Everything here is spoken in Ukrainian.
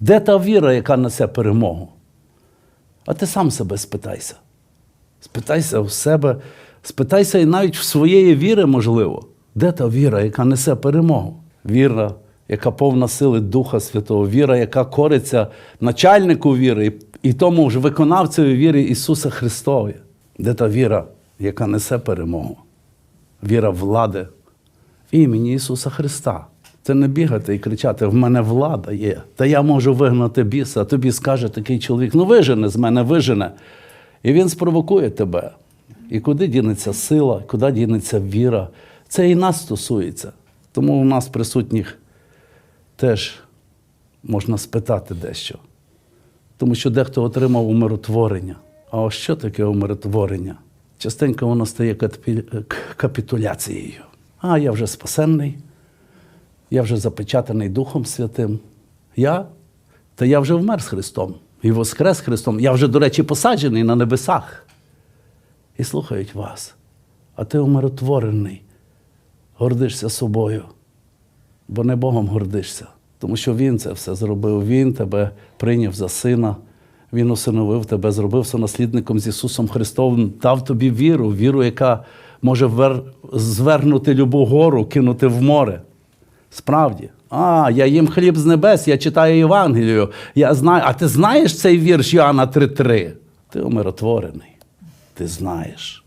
Де та віра, яка несе перемогу? А ти сам себе спитайся. Спитайся в себе, спитайся і навіть в своєї віри, можливо, де та віра, яка несе перемогу? Віра, яка повна сили Духа Святого, віра, яка кориться начальнику віри і, тому ж виконавцеві віри Ісуса Христові. Де та віра, яка несе перемогу? Віра влади в імені Ісуса Христа. Це не бігати і кричати: в мене влада є, та я можу вигнати біса. Тобі скаже такий чоловік: ну вижене з мене, вижене. І він спровокує тебе. І куди дінеться сила, куди дінеться віра? Це і нас стосується. Тому у нас присутніх теж можна спитати дещо. Тому що дехто отримав умиротворення. А ось що таке умиротворення? Частенько воно стає капітуляцією. А я вже спасенний, я вже запечатаний Духом Святим. Я? Та я вже вмер з Христом і воскрес Христом. Я вже, до речі, посаджений на небесах. І слухають вас. А ти умиротворений, гордишся собою бо не Богом гордишся, тому що Він це все зробив. Він тебе прийняв за сина, Він усиновив тебе, зробив сонаслідником з Ісусом Христом, дав тобі віру, віру, яка може вер... звернути любу гору, кинути в море. Справді. А, я їм хліб з небес, я читаю Євангелію. Я знаю, а ти знаєш цей вірш Йоанна 3.3? Ти умиротворений. Ти знаєш.